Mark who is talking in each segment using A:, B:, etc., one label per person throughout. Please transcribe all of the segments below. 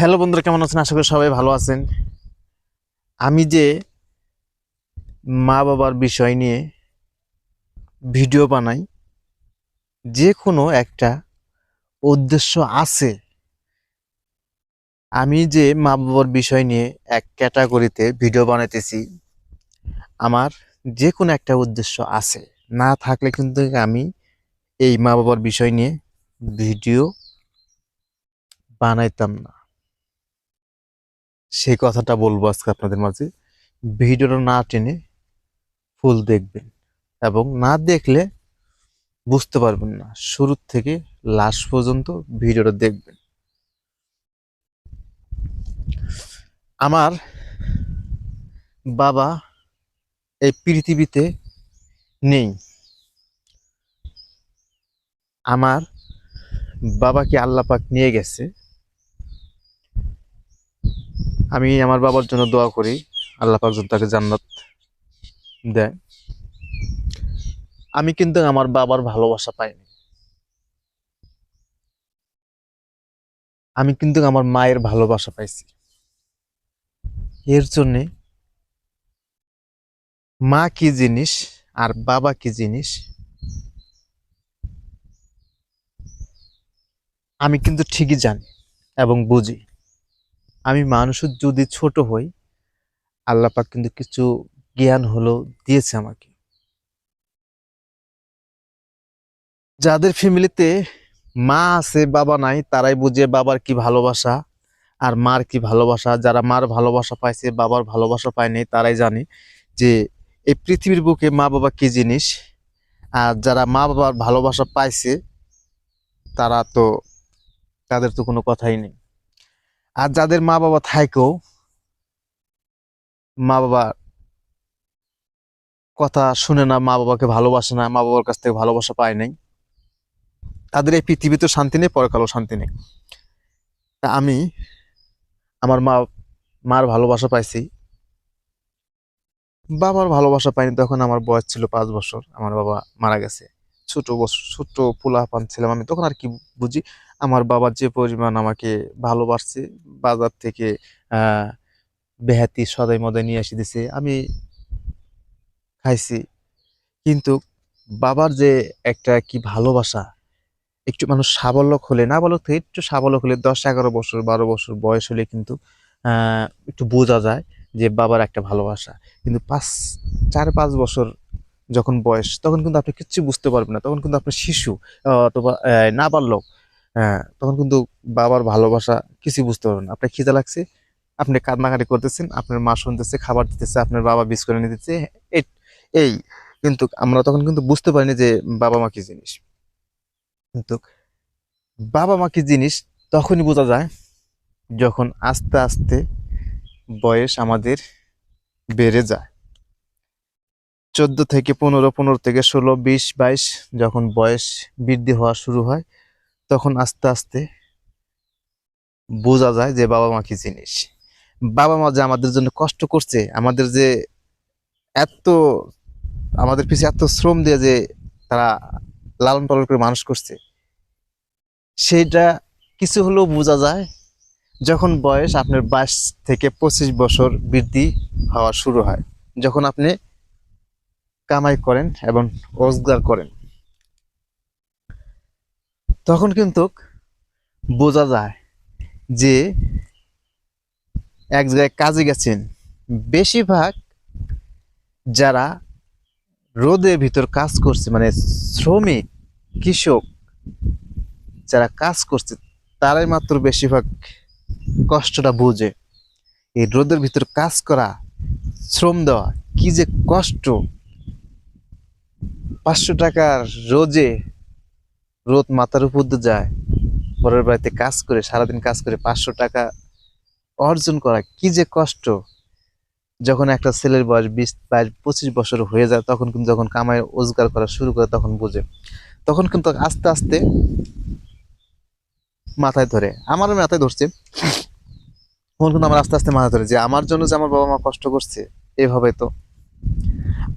A: Hello বন্ধুরা, কেমন আছেন? আশা করি সবাই ভালো আছেন। আমি যে মা বাবার বিষয় নিয়ে ভিডিও বানাই, যে কোনো একটা উদ্দেশ্য আছে। আমি যে মা বাবার বিষয় নিয়ে এক ক্যাটাগরিতে ভিডিও বানাইতেছি, আমার যে কোনো একটা উদ্দেশ্য আছে। না থাকলে কিন্তু আমি এই মা বাবার বিষয় নিয়ে ভিডিও বানাইতাম না। সেই কথাটা বলব আজকে আপনাদের মাঝে। ভিডিওটা না টেনে ফুল দেখবেন এবং না দেখলে বুঝতে পারবেন না। শুরু থেকে লাস্ট পর্যন্ত ভিডিওটা দেখবেন। আমার বাবা এই পৃথিবীতে নেই। আমার বাবাকে আল্লাপাক নিয়ে গেছে? আমি আমার বাবার জন্য দোয়া করি, আল্লাহ পাক তাকে জান্নাত দেয়। আমি কিন্তু আমার বাবার ভালোবাসা পাইনি। আমি কিন্তু আমার মায়ের ভালোবাসা পাইছি। এর জন্যে মা কি জিনিস আর বাবা কি জিনিস, আমি কিন্তু ঠিকই জানি এবং বুঝি। আমি মানুষের যদি ছোট হই, আল্লাহ পাক কিন্তু কিছু জ্ঞান হলো দিয়েছে আমাকে। যাদের ফ্যামিলিতে মা আছে, বাবা নাই, তারাই বুঝে বাবার কি ভালোবাসা আর মার কি ভালোবাসা। যারা মার ভালোবাসা পাইছে, বাবার ভালোবাসা পায়নি তারাই জানে যে এই পৃথিবীর বুকে মা বাবা কি জিনিস। আর যারা মা বাবার ভালোবাসা পাইছে, তারা তো, তাদের তো কোনো কথাই নেই। আর যাদের মা বাবা থাকেও মা বাবা কথা শুনে না মা বাবাকে ভালোবাসে না মা বাবার কাছ থেকে ভালোবাসা পায় নাই, তাদের এই পৃথিবীতে শান্তি নেই, পরকালেও শান্তি নেই। তা আমি আমার মা, মার ভালোবাসা পাইছি। বাবার ভালোবাসা পাইনি, তখন আমার বয়স ছিল পাঁচ বছর, আমার বাবা মারা গেছে। ছোট ছোট পোলা পান ছিলাম আমি তখন আর কি বুঝি, আমার বাবা যে পরিমাণ আমাকে ভালোবাসছে, বাজার থেকে বেহাতি সদাই মদাই নিয়ে এসে দিছে, আমি খাইছি। কিন্তু বাবার যে একটা কি ভালোবাসা, একটু মানুষ সাবলক হলে, না বলো তো একটু সাবলক হলে দশ, এগারো বছর, বারো বছর বয়স হলে কিন্তু একটু বোঝা যায় যে বাবার একটা ভালোবাসা। কিন্তু পাঁচ, চার, পাঁচ বছর যখন বয়স, তখন কিন্তু আপনি কিচ্ছু বুঝতে পারবেন না। তখন কিন্তু আপনি শিশু, অথবা না নাবালক হ্যাঁ তখন কিন্তু বাবার ভালোবাসা কিছু বুঝতে পারবেন না। আপনার খিদে লাগছে, আপনি কান্নাকাটি করতেছেন, আপনার মা শুনতেছে, খাবার দিতেছে, আপনার বাবা বিষ করে নিতেছে এই। কিন্তু আমরা তখন কিন্তু বুঝতে পারিনি যে বাবা মা কি জিনিস। কিন্তু বাবা মা কি জিনিস তখনই বোঝা যায় যখন আস্তে আস্তে বয়স আমাদের বেড়ে যায়। চোদ্দ থেকে পনেরো পনেরো থেকে ষোলো, বিশ, বাইশ যখন বয়স বৃদ্ধি হওয়া শুরু হয়, তখন আস্তে আস্তে বোঝা যায় যে বাবা মা কি জিনিস। বাবা মা যে আমাদের জন্য কষ্ট করছে, আমাদের যে এত, আমাদের পিছনে এত শ্রম দিয়ে যে তারা লালন পালন করে মানুষ করছে সেটা কিছু হলেও বোঝা যায় যখন বয়স আপনার বাইশ থেকে পঁচিশ বছর বৃদ্ধি হওয়া শুরু হয়। যখন আপনি কামাই করেন এবং রোজগার করেন। তখন কিন্তু বোঝা যায় যে এক জায়গায় কাজে গেছেন, বেশিরভাগ যারা রোদের ভিতর কাজ করছে মানে শ্রমিক, কৃষক যারা কাজ করছে, তারাই মাত্র বেশিরভাগ কষ্টটা বুঝে। এই রোদের ভিতর কাজ করা, শ্রম দেওয়া, কি যে কষ্ট! পাঁচশো টাকার রোজে রোদ মাথার উপর দিয়ে যায়, পরের বাড়িতে কাজ করে, সারাদিন কাজ করে পাঁচশো টাকা অর্জন করা কি যে কষ্ট। যখন একটা ছেলের বয়স বিশ, বাইশ, পঁচিশ বছর হয়ে যায়, তখন কিন্তু যখন কামাই, রোজগার করা শুরু করে তখন বুঝে। তখন কিন্তু আস্তে আস্তে মাথায় ধরে। আমারও মাথায় ধরছে। তখন কিন্তু আমার আস্তে আস্তে মাথায় ধরে যে আমার জন্য যে আমার বাবা মা কষ্ট করছে, এভাবে তো।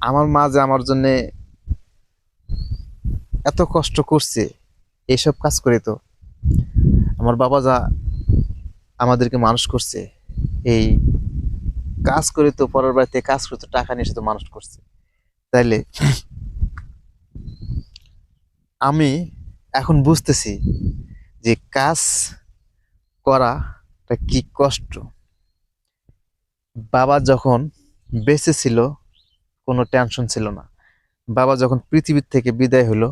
A: আমার মা যে আমার জন্য এত কষ্ট করছে, এইসব কাজ করে তো। আমার বাবা যা আমাদেরকে মানুষ করছে, এই কাজ করে তো পরের বাড়িতে কাজ করে তো টাকা নিয়ে তো মানুষ করছে। তাইলে আমি এখন বুঝতেছি যে কাজ করাটা কি কষ্ট। বাবা যখন বেঁচে ছিল, কোনো টেনশন ছিল না। বাবা যখন পৃথিবীর থেকে বিদায় হলো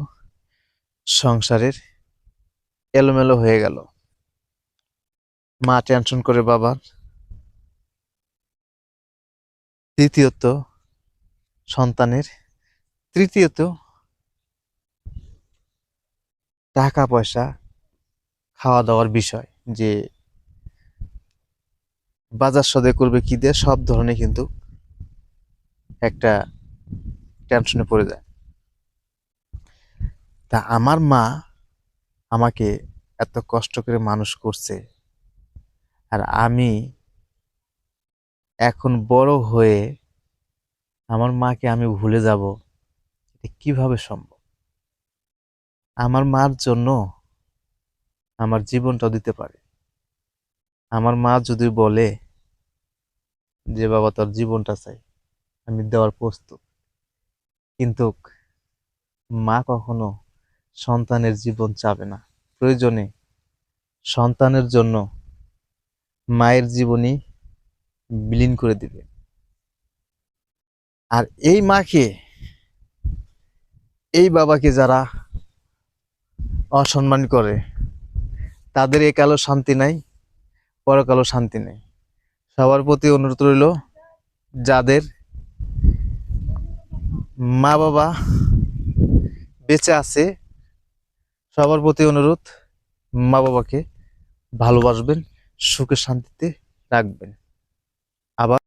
A: সংসারের এলোমেলো হয়ে গেল। মা টেনশন করে বাবার। দ্বিতীয়ত সন্তানের। তৃতীয়ত টাকা পয়সা খাওয়া দাওয়ার বিষয় যে বাজার সদে করবে কি দিয়ে সব ধরনের কিন্তু একটা টেনশনে পড়ে যায়। তা আমার মা আমাকে এত কষ্ট করে মানুষ করছে। আর আমি এখন বড় হয়ে আমার মাকে আমি ভুলে যাব, এটা কীভাবে সম্ভব? আমার মার জন্য আমার জীবনটা দিতে পারে। আমার মা যদি বলে যে, বাবা, তোর জীবনটা চাই, আমি দেওয়ার প্রস্তুত। কিন্তু মা কখনো সন্তানের জীবন চাবে না। প্রয়োজনে সন্তানের জন্য মায়ের জীবনী বিলীন করে দিবে। আর এই মাকে, এই বাবাকে যারা অসম্মান করে, তাদের একালও শান্তি নাই পরকালও শান্তি নেই। সবার প্রতি অনুরোধ রইল, যাদের মা বাবা বেঁচে আছে সবার প্রতি অনুরোধ মা বাবাকে ভালোবাসবেন সুখে শান্তিতে রাখবেন। আবার